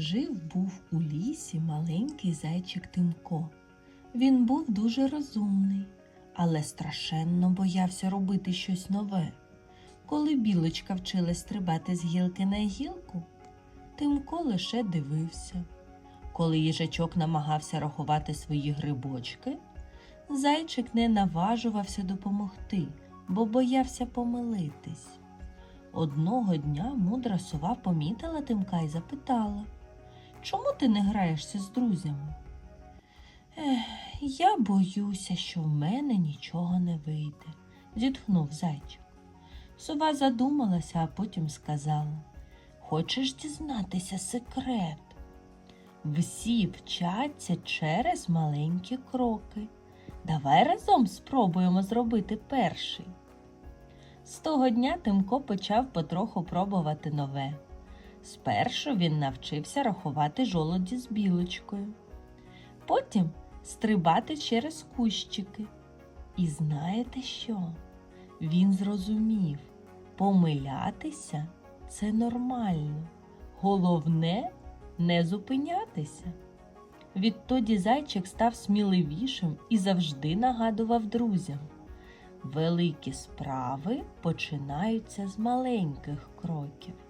Жив був у лісі маленький зайчик Тимко. Він був дуже розумний, але страшенно боявся робити щось нове. Коли білочка вчилась стрибати з гілки на гілку, Тимко лише дивився. Коли їжачок намагався рахувати свої грибочки, зайчик не наважувався допомогти, бо боявся помилитись. Одного дня мудра сова помітила Тимка і запитала, чому ти не граєшся з друзями? Ех, я боюся, що в мене нічого не вийде, зітхнув зайчик. Сова задумалася, а потім сказала Хочеш дізнатися секрет? Всі вчаться через маленькі кроки. Давай разом спробуємо зробити перший. З того дня Тимко почав потроху пробувати нове. Спершу він навчився рахувати жолоді з білочкою, потім стрибати через кущики. І знаєте що? Він зрозумів, помилятися це нормально. Головне не зупинятися. Відтоді зайчик став сміливішим і завжди нагадував друзям. Великі справи починаються з маленьких кроків.